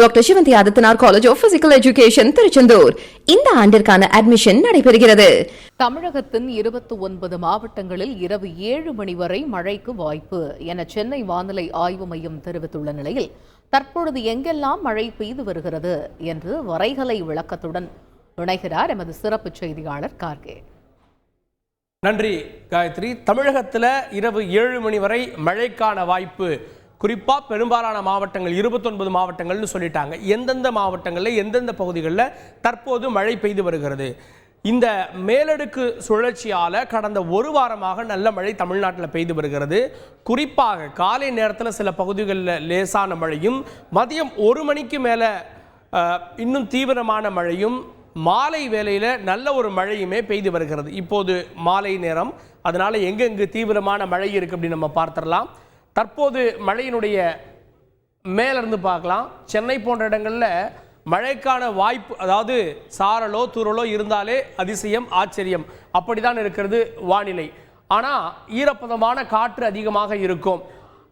Doctor Sivanthi Adithanar college of physical education Tiruchendur இந்த ஆண்டிற்கான admission நடைபெறுகிறது. தமிழகத்தின் இருபத்தி ஒன்பது மாவட்டங்களில் இரவு ஏழு மணி வரை மழைக்கு வாய்ப்பு என சென்னை வானிலை ஆய்வு மையம் தெரிவித்துள்ள நிலையில் தற்பொழுது எங்கெல்லாம் மழை பெய்து வருகிறது என்று வரைகலை விளக்கத்துடன் இணைகிறார் எமது சிறப்பு செய்தியாளர் கார்கே. நன்றி காயத்ரி. தமிழகத்தில் இரவு ஏழு மணி வரை மழைக்கான வாய்ப்பு குறிப்பாக பெரும்பாலான மாவட்டங்கள் இருபத்தொன்பது மாவட்டங்கள்னு சொல்லிட்டாங்க. எந்தெந்த மாவட்டங்களில் எந்தெந்த பகுதிகளில் தற்போது மழை பெய்து வருகிறது? இந்த மேலடுக்கு சுழற்சியால் கடந்த ஒரு வாரமாக நல்ல மழை தமிழ்நாட்டில் பெய்து வருகிறது. குறிப்பாக காலை நேரத்தில் சில பகுதிகளில் லேசான மழையும் மதியம் ஒரு மணிக்கு மேலே இன்னும் தீவிரமான மழையும் மாலை வேளையில் நல்ல ஒரு மழையுமே பெய்து வருகிறது. இப்போது மாலை நேரம். அதனால் எங்கெங்கு தீவிரமான மழை இருக்குது அப்படின்னு நம்ம பார்த்துடலாம். தற்போது மழையினுடைய மேலிருந்து பார்க்கலாம். சென்னை போன்ற இடங்களில் மழைக்கான வாய்ப்பு அதாவது சாரலோ துரலோ இருந்தாலே அதிசயம் ஆச்சரியம். அப்படிதான் இருக்கிறது வானிலை. ஆனால் ஈரப்பதமான காற்று அதிகமாக இருக்கும்.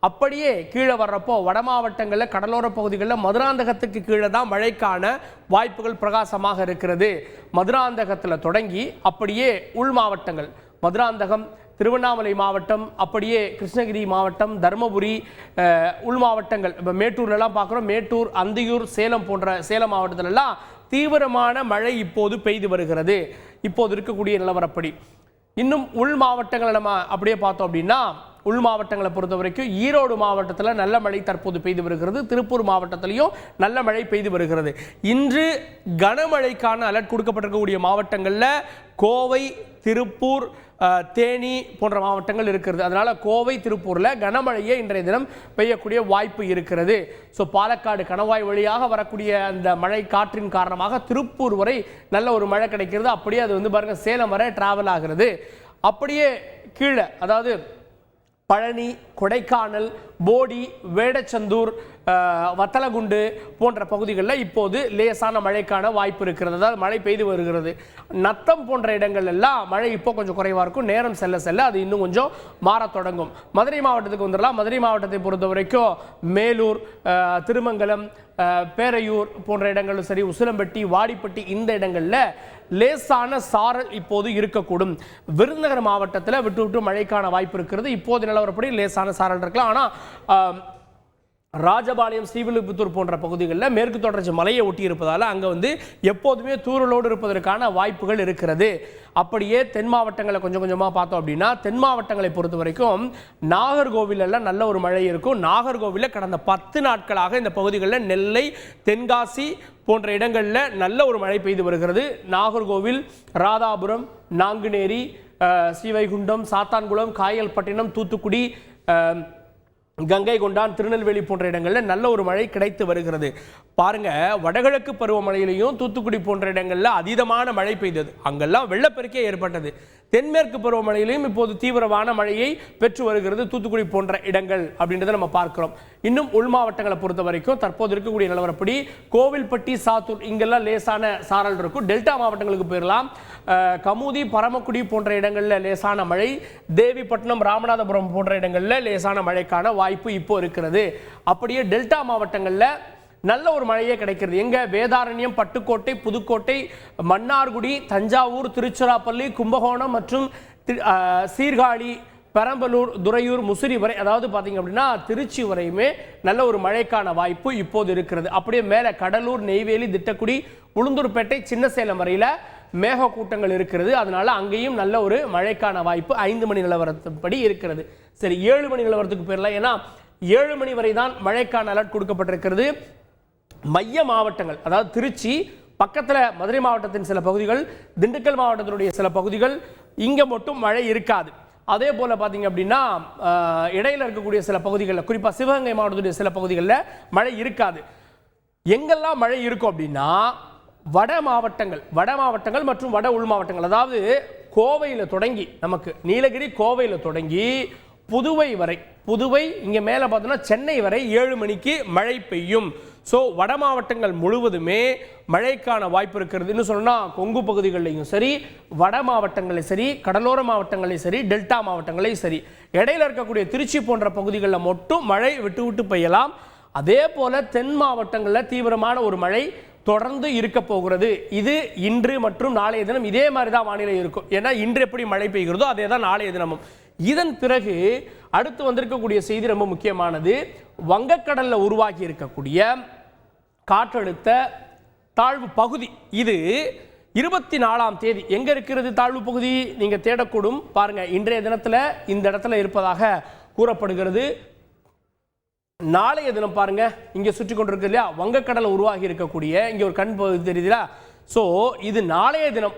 அப்படியே கீழே வர்றப்போ வட மாவட்டங்களில் கடலோர பகுதிகளில் மதுராந்தகத்துக்கு கீழே தான் மழைக்கான வாய்ப்புகள் பிரகாசமாக இருக்கிறது. மதுராந்தகத்தில் தொடங்கி அப்படியே உள் மாவட்டங்கள் மதுராந்தகம் திருவண்ணாமலை மாவட்டம் அப்படியே கிருஷ்ணகிரி மாவட்டம் தருமபுரி உள் மாவட்டங்கள் இப்போ மேட்டூர்லலாம் பார்க்குறோம். மேட்டூர் அந்தியூர் சேலம் போன்ற சேலம் மாவட்டத்திலெல்லாம் தீவிரமான மழை இப்போது பெய்து வருகிறது. இப்போது இருக்கக்கூடிய நிலவரப்படி. இன்னும் உள் மாவட்டங்களை நம்ம அப்படியே பார்த்தோம் அப்படின்னா உள் மாவட்டங்களை பொறுத்த வரைக்கும் ஈரோடு மாவட்டத்தில் நல்ல மழை தற்போது பெய்து வருகிறது. திருப்பூர் மாவட்டத்திலையும் நல்ல மழை பெய்து வருகிறது. இன்று கனமழைக்கான அலர்ட் கொடுக்கப்பட்டிருக்கக்கூடிய மாவட்டங்களில் கோவை திருப்பூர் தேனி போன்ற மாவட்டங்கள் இருக்கிறது. அதனால் கோவை திருப்பூரில் கனமழையே இன்றைய தினம் பெய்யக்கூடிய வாய்ப்பு இருக்கிறது. ஸோ பாலக்காடு கணவாய் வழியாக வரக்கூடிய அந்த மழை காற்றின் காரணமாக திருப்பூர் வரை நல்ல ஒரு மழை கிடைக்கிறது. அப்படியே அது வந்து பாருங்க சேலம் வரை டிராவல் ஆகிறது. அப்படியே கீழே அதாவது பழனி கொடைக்கானல் போடி வேடச்சந்தூர் வத்தலகுண்டு போன்ற பகுதிகளில் இப்போது லேசான மழைக்கான வாய்ப்பு இருக்கிறது. அதாவது மழை பெய்து வருகிறது. நத்தம் போன்ற இடங்கள் எல்லாம் மழை இப்போ கொஞ்சம் குறைவாக இருக்கும். நேரம் செல்ல செல்ல அது இன்னும் கொஞ்சம் மாறத் தொடங்கும். மதுரை மாவட்டத்துக்கு வந்துடலாம். மதுரை மாவட்டத்தை பொறுத்த வரைக்கும் மேலூர் திருமங்கலம் பேரையூர் போன்ற இடங்களும் சரி உசிலம்பட்டி வாடிப்பட்டி இந்த இடங்களில் லேசான சாரல் இப்போது இருக்கக்கூடும். விருதுநகர் மாவட்டத்தில் விட்டு விட்டு மழைக்கான வாய்ப்பு இருக்கிறது. இப்போது நிலவரப்படி லேசான சாரல் இருக்கலாம். ஆனால் ராஜபாளையம் ஸ்ரீவில்லிபுத்தூர் போன்ற பகுதிகளில் மேற்கு தொடர்ச்சி மலையை ஒட்டி இருப்பதால் அங்கே வந்து எப்போதுமே தூரலோடு இருப்பதற்கான வாய்ப்புகள் இருக்கிறது. அப்படியே தென் மாவட்டங்களை கொஞ்சம் கொஞ்சமாக பார்த்தோம் அப்படின்னா தென் மாவட்டங்களை பொறுத்த வரைக்கும் நாகர்கோவிலெல்லாம் நல்ல ஒரு மழை இருக்கும். நாகர்கோவிலில் கடந்த பத்து நாட்களாக இந்த பகுதிகளில் நெல்லை தென்காசி போன்ற இடங்களில் நல்ல ஒரு மழை பெய்து வருகிறது. நாகர்கோவில் ராதாபுரம் நாங்குநேரி அஹ், ஸ்ரீவைகுண்டம் சாத்தான்குளம் காயல்பட்டினம் தூத்துக்குடி கங்கை கொண்டான் திருநெல்வேலி போன்ற இடங்களில் நல்ல ஒரு மழை கிடைத்து வருகிறது. பாருங்க வடகிழக்கு பருவமழையிலையும் தூத்துக்குடி போன்ற இடங்களில் அதீதமான மழை பெய்தது. அங்கெல்லாம் வெள்ளப்பெருக்கே ஏற்பட்டது. தென்மேற்கு பருவமழையிலையும் இப்போது தீவிரமான மழையை பெற்று வருகிறது தூத்துக்குடி போன்ற இடங்கள் அப்படின்றத நம்ம பார்க்கிறோம். இன்னும் உள் மாவட்டங்களை பொறுத்த வரைக்கும் தற்போது இருக்கக்கூடிய நிலவரப்படி கோவில்பட்டி சாத்தூர் இங்கெல்லாம் லேசான சாரல் இருக்கும். டெல்டா மாவட்டங்களுக்கு போயிடலாம் கமுதி பரமக்குடி போன்ற இடங்களில் லேசான மழை. தேவிப்பட்டினம் ராமநாதபுரம் போன்ற இடங்களில் லேசான மழைக்கான வாய்ப்பு இப்போ இருக்கிறது. அப்படியே டெல்டா மாவட்டங்களில் நல்ல ஒரு மழையே கிடைக்கிறது. எங்க வேதாரண்யம் பட்டுக்கோட்டை புதுக்கோட்டை மன்னார்குடி தஞ்சாவூர் திருச்சிராப்பள்ளி கும்பகோணம் மற்றும் சீர்காழி பெரம்பலூர் துறையூர் முசிறி வரை அதாவது பார்த்தீங்க அப்படின்னா திருச்சி வரையுமே நல்ல ஒரு மழைக்கான வாய்ப்பு இப்போது இருக்கிறது. அப்படியே மேலே கடலூர் நெய்வேலி திட்டக்குடி உளுந்தூர்பேட்டை சின்ன சேலம் வரையில் மேக கூட்டங்கள் இருக்கிறது. அதனால அங்கேயும் நல்ல ஒரு மழைக்கான வாய்ப்பு ஐந்து மணி நிலவரத்தின்படி இருக்கிறது. சரி ஏழு மணி நிலவரத்துக்கு போயிடலாம். ஏன்னா ஏழு மணி வரை தான் மழைக்கான அலர்ட் கொடுக்கப்பட்டிருக்கிறது. மைய மாவட்டங்கள் அதாவது திருச்சி பக்கத்தில் மதுரை மாவட்டத்தின் சில பகுதிகள் திண்டுக்கல் மாவட்டத்தினுடைய சில பகுதிகள் இங்கே மட்டும் மழை இருக்காது. அதே போல் பார்த்தீங்க அப்படின்னா இடையில் இடையில இருக்கக்கூடிய சில பகுதிகளில் குறிப்பாக சிவகங்கை மாவட்டத்துடைய சில பகுதிகளில் மழை இருக்காது. எங்கெல்லாம் மழை இருக்கும் அப்படின்னா வட மாவட்டங்கள் வட மாவட்டங்கள் மற்றும் வட உள் மாவட்டங்கள். அதாவது கோவையில் தொடங்கி நமக்கு நீலகிரி கோவையில் தொடங்கி புதுவை வரை புதுவை இங்கே மேலே பார்த்தோன்னா சென்னை வரை ஏழு மணிக்கு மழை பெய்யும். ஸோ வட மாவட்டங்கள் முழுவதுமே மழைக்கான வாய்ப்பு இருக்கிறது. இன்னும் சொன்னால் கொங்கு பகுதிகளிலையும் சரி வட மாவட்டங்களையும் சரி கடலோர மாவட்டங்களையும் சரி டெல்டா மாவட்டங்களையும் சரி இடையில இருக்கக்கூடிய திருச்சி போன்ற பகுதிகளில் மட்டும் மழை விட்டு விட்டு பெய்யலாம். அதே போல தென் மாவட்டங்களில் தீவிரமான ஒரு மழை தொடர்ந்து இருக்க போகிறது. இது இன்று மற்றும் நாளைய தினம் இதே மாதிரி தான் வானிலை இருக்கும். ஏன்னா இன்று எப்படி மழை பெய்கிறதோ அதே தான் நாளைய தினமும். இதன் பிறகு அடுத்து வந்திருக்கக்கூடிய செய்தி ரொம்ப முக்கியமானது. வங்கக்கடலில் உருவாகி இருக்கக்கூடிய காற்றழுத்த தாழ்வு பகுதி. இது இருபத்தி நாலாம் தேதி. எங்கே இருக்கிறது தாழ்வு பகுதி? நீங்கள் தேடக்கூடும். பாருங்கள் இன்றைய தினத்தில் இந்த இடத்துல இருப்பதாக கூறப்படுகிறது. நாளைய தினம் பாருங்கள் இங்கே சுற்றி கொண்டிருக்கு இல்லையா? வங்கக்கடலை உருவாகி இருக்கக்கூடிய இங்கே ஒரு கண் பகுதி தெரியுதுல ஸோ இது நாளைய தினம்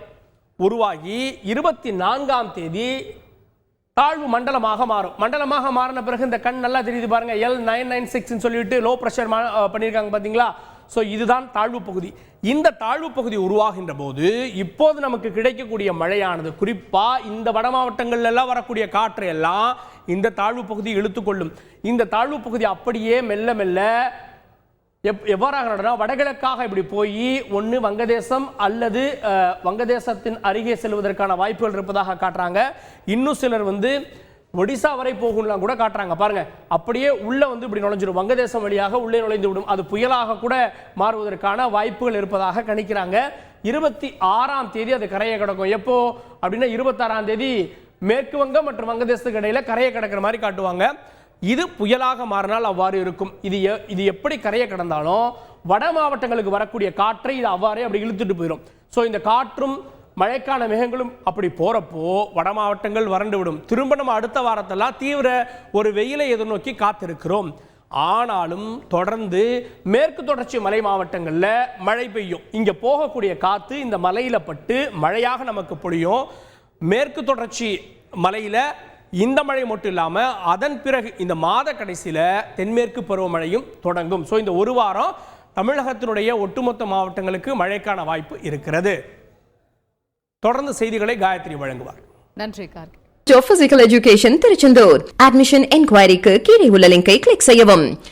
உருவாகி இருபத்தி நான்காம் தேதி தாழ்வு மண்டலமாக மாறும். மண்டலமாக மாறின பிறகு இந்த கண் நல்லா தெரியுது பாருங்க. எல் நைன் நைன் சிக்ஸ்னு சொல்லிட்டு லோ ப்ரெஷர் பண்ணியிருக்காங்க பார்த்தீங்களா ஸோ இதுதான் தாழ்வு பகுதி. இந்த தாழ்வு பகுதி உருவாகின்ற போது இப்போது நமக்கு கிடைக்கக்கூடிய மழையானது குறிப்பாக இந்த வட மாவட்டங்கள்ல எல்லாம் வரக்கூடிய காற்று எல்லாம் இந்த தாழ்வு பகுதி இழுத்துக்கொள்ளும். இந்த தாழ்வு பகுதி அப்படியே மெல்ல மெல்ல எப் எவ்வாறாக நடனா வடகிழக்காக இப்படி போய் ஒன்று வங்கதேசம் அல்லது வங்கதேசத்தின் அருகே செல்வதற்கான வாய்ப்புகள் இருப்பதாக காட்டுறாங்க. இன்னும் சிலர் வந்து ஒடிசா வரை போகும்லாம் கூட காட்டுறாங்க. பாருங்க அப்படியே உள்ள வந்து இப்படி நுழைஞ்சிடும் வங்கதேசம் வழியாக உள்ளே நுழைந்து விடும். அது புயலாக கூட மாறுவதற்கான வாய்ப்புகள் இருப்பதாக கணிக்கிறாங்க. இருபத்தி ஆறாம் தேதி அது கரையை கிடக்கும். எப்போ? அப்படின்னா இருபத்தாறாம் தேதி மேற்கு வங்கம் மற்றும் வங்கதேசத்துக்கு இடையில கரையை கிடக்கிற மாதிரி காட்டுவாங்க. இது புயலாக மாறினால் அவ்வாறு இருக்கும். இது எ- இது எப்படி கரையை கடந்தாலும் வட மாவட்டங்களுக்கு வரக்கூடிய காற்றை இது அவ்வாறே அப்படி இழுத்துட்டு போயிடும். ஸோ இந்த காற்றும் மழைக்கான மேகங்களும் அப்படி போகிறப்போ வட மாவட்டங்கள் வறண்டு விடும். திரும்ப நம்ம அடுத்த வாரத்தெல்லாம் தீவிர ஒரு வெயிலை எதிர்நோக்கி காத்திருக்கிறோம். ஆனாலும் தொடர்ந்து மேற்கு தொடர்ச்சி மலை மாவட்டங்களில் மழை பெய்யும். இங்கே போகக்கூடிய காற்று இந்த மலையில் பட்டு மழையாக நமக்கு பொழியும். மேற்கு தொடர்ச்சி மலையில் இந்த மழை மட்டும் இல்லாமல் அதன் பிறகு இந்த மாத கடைசியில் தென்மேற்கு பருவமழையும் தொடங்கும். ஸோ இந்த ஒரு வாரம் தமிழகத்தினுடைய ஒட்டுமொத்த மாவட்டங்களுக்கு மழைக்கான வாய்ப்பு இருக்கிறது. தொடர்ந்து செய்திகளை காயத்ரி வழங்குவார். நன்றி Gargi. Physical Education Tiruchendur admission என்கொயரிக்கு கீழே உள்ள லிங்கை கிளிக் செய்யவும்.